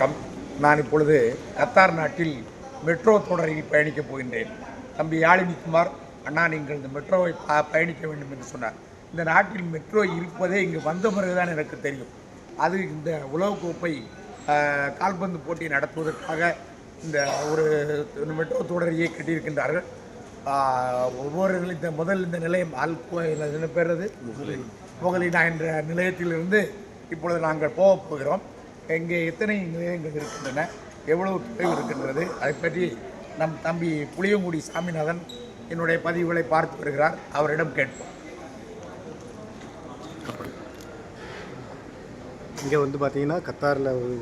Come நான் இப்பொழுது Qatar நாட்டில் மெட்ரோ தொடரில் பயணிக்கப் போகின்றேன். தம்பி யாழினிக்குமார் அண்ணா நீங்கள் இந்த மெட்ரோவை பயணிக்க வேண்டும் என்று சொன்னார். இந்த நாட்டில் மெட்ரோ இருப்பதே இங்கு வந்த பிறகுதான் எனக்கு தெரியும். அது இந்த உலகக்கோப்பை கால்பந்து போட்டி நடத்துவதற்காக இந்த ஒரு மெட்ரோ தொடரியை கட்டியிருக்கின்றார்கள். ஒவ்வொரு இந்த முதல் இந்த நிலையம் அல் என்ன பேர் அது? முகலினா என்ற நிலையத்திலிருந்து இப்பொழுது நாங்கள் போகப் போகிறோம். இங்கே எத்தனை நிலையங்கள் இருக்கின்றன எவ்வளவு தொலைவு இருக்கின்றது அதை பற்றி நம் தம்பி புளியங்குடி சாமிநாதன் என்னுடைய பதிவுகளை பார்த்து வருகிறார். அவரிடம் கேட்போம். இங்கே வந்து பார்த்தீங்கன்னா கத்தாரில் ஒரு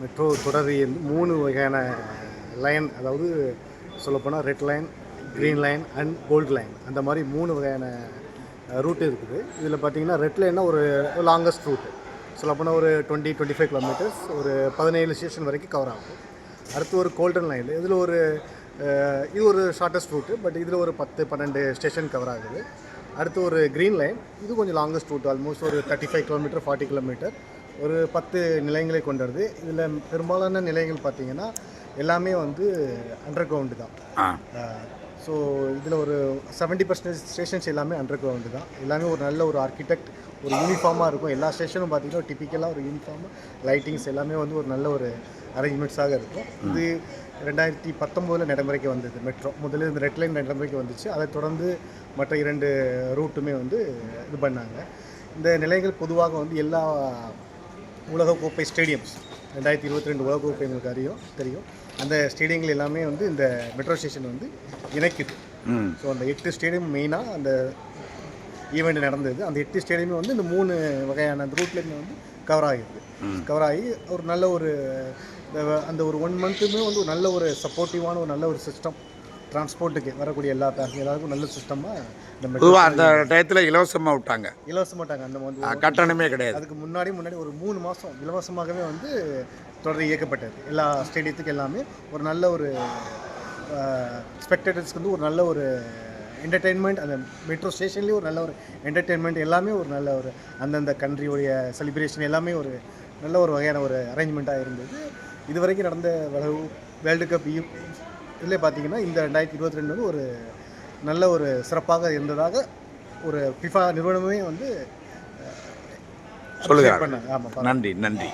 மெட்ரோ தொடர் மூணு வகையான லைன் அதாவது சொல்லப்போனால் red line green line and gold line. அந்த மாதிரி மூணு வகையான ரூட்டு இருக்குது. இதில் பார்த்தீங்கன்னா ரெட் லைன்னா ஒரு லாங்கஸ்ட் ரூட்டு. சொல்லப்போனால் ஒரு டுவெண்ட்டி டுவெண்ட்டி ஃபைவ் கிலோமீட்டர்ஸ் ஒரு பதினேழு ஸ்டேஷன் வரைக்கும் கவர் ஆகும். அடுத்து ஒரு கோல்டன் லைன் இதில் ஒரு இது ஒரு ஷார்ட்டஸ்ட் ரூட்டு பட் இதில் ஒரு பத்து பன்னெண்டு ஸ்டேஷன் கவர் ஆகுது. அடுத்து ஒரு க்ரீன் லைன் இது கொஞ்சம் லாங்கஸ்ட் ரூட் ஆல்மோஸ்ட் ஒரு thirty five kilometre forty kilometre ஒரு பத்து நிலையங்களை கொண்டது. இதில் பெரும்பாலான நிலையங்கள் பார்த்தீங்கன்னா எல்லாமே வந்து அண்டர் கிரவுண்டு தான் ஸோ இதில் ஒரு செவன்ட்டி பர்சன்டேஜ் ஸ்டேஷன்ஸ் எல்லாமே அண்டர் கிரவுண்டு தான். எல்லாமே ஒரு நல்ல ஒரு ஆர்கிடெக்ட் ஒரு யூனிஃபார்மாக இருக்கும். எல்லா ஸ்டேஷனும் பார்த்தீங்கன்னா டிப்பிக்கலாக ஒரு யூனிஃபார்ம் லைட்டிங்ஸ் எல்லாமே வந்து ஒரு நல்ல ஒரு அரேஞ்ச்மெண்ட்ஸாக இருக்கும். இது ரெண்டாயிரத்தி பத்தொம்போதில் நடைமுறைக்கு வந்தது மெட்ரோ முதல்ல இந்த ரெட் லைன் நடைமுறைக்கு வந்துச்சு. அதை தொடர்ந்து மற்ற இரண்டு ரூட்டுமே வந்து இது பண்ணாங்க. இந்த நிலையங்கள் பொதுவாக வந்து எல்லா உலகக்கோப்பை ஸ்டேடியம்ஸ் ரெண்டாயிரத்தி இருபத்தி ரெண்டு உலகக்கோப்பை எங்களுக்கு அறியும் தெரியும். அந்த ஸ்டேடியங்கள் எல்லாமே வந்து இந்த மெட்ரோ ஸ்டேஷன் வந்து இணைக்குது. ஸோ அந்த எட்டு ஸ்டேடியம் மெயினாக அந்த ஈவெண்ட் நடந்தது. அந்த எட்டு ஸ்டேடியமே வந்து இந்த மூணு வகையான அந்த ரூட்லேருந்து வந்து கவர் ஆகிருக்கு. கவர் ஆகி ஒரு நல்ல ஒரு அந்த ஒரு ஒன் மந்த்துமே வந்து ஒரு நல்ல ஒரு சப்போர்ட்டிவான ஒரு நல்ல ஒரு சிஸ்டம் டிரான்ஸ்போர்ட்டுக்கு வரக்கூடிய எல்லா எல்லாருக்கும் நல்ல சிஸ்டமாக பொதுவாக அந்த டயத்தில் இலவசமாக விட்டாங்க. இலவச மாட்டாங்க அந்த வந்து கட்டணமே கிடையாது. அதுக்கு முன்னாடி முன்னாடி ஒரு மூணு மாதம் இலவசமாகவே வந்து தொடர் இயக்கப்பட்டது. எல்லா ஸ்டேடியத்துக்கு எல்லாமே ஒரு நல்ல ஒரு ஸ்பெக்டேட்டர்ஸ்க்கு வந்து ஒரு நல்ல ஒரு என்டர்டெயின்மெண்ட் அந்த மெட்ரோ ஸ்டேஷன்லேயே ஒரு நல்ல ஒரு என்டர்டெயின்மெண்ட் எல்லாமே ஒரு நல்ல ஒரு அந்தந்த கண்ட்ரியோடைய செலிப்ரேஷன் எல்லாமே ஒரு நல்ல ஒரு வகையான ஒரு அரேஞ்ச்மெண்ட்டாக இருந்தது. இது வரைக்கும் நடந்த வேர்ல்டு கப் இதில் பார்த்தீங்கன்னா இந்த ரெண்டாயிரத்தி இருபத்தி ரெண்டு வந்து ஒரு நல்ல ஒரு சிறப்பாக இருந்ததாக ஒரு ஃபிஃபா நிறுவனமே வந்து ஆமாம் நன்றி நன்றி.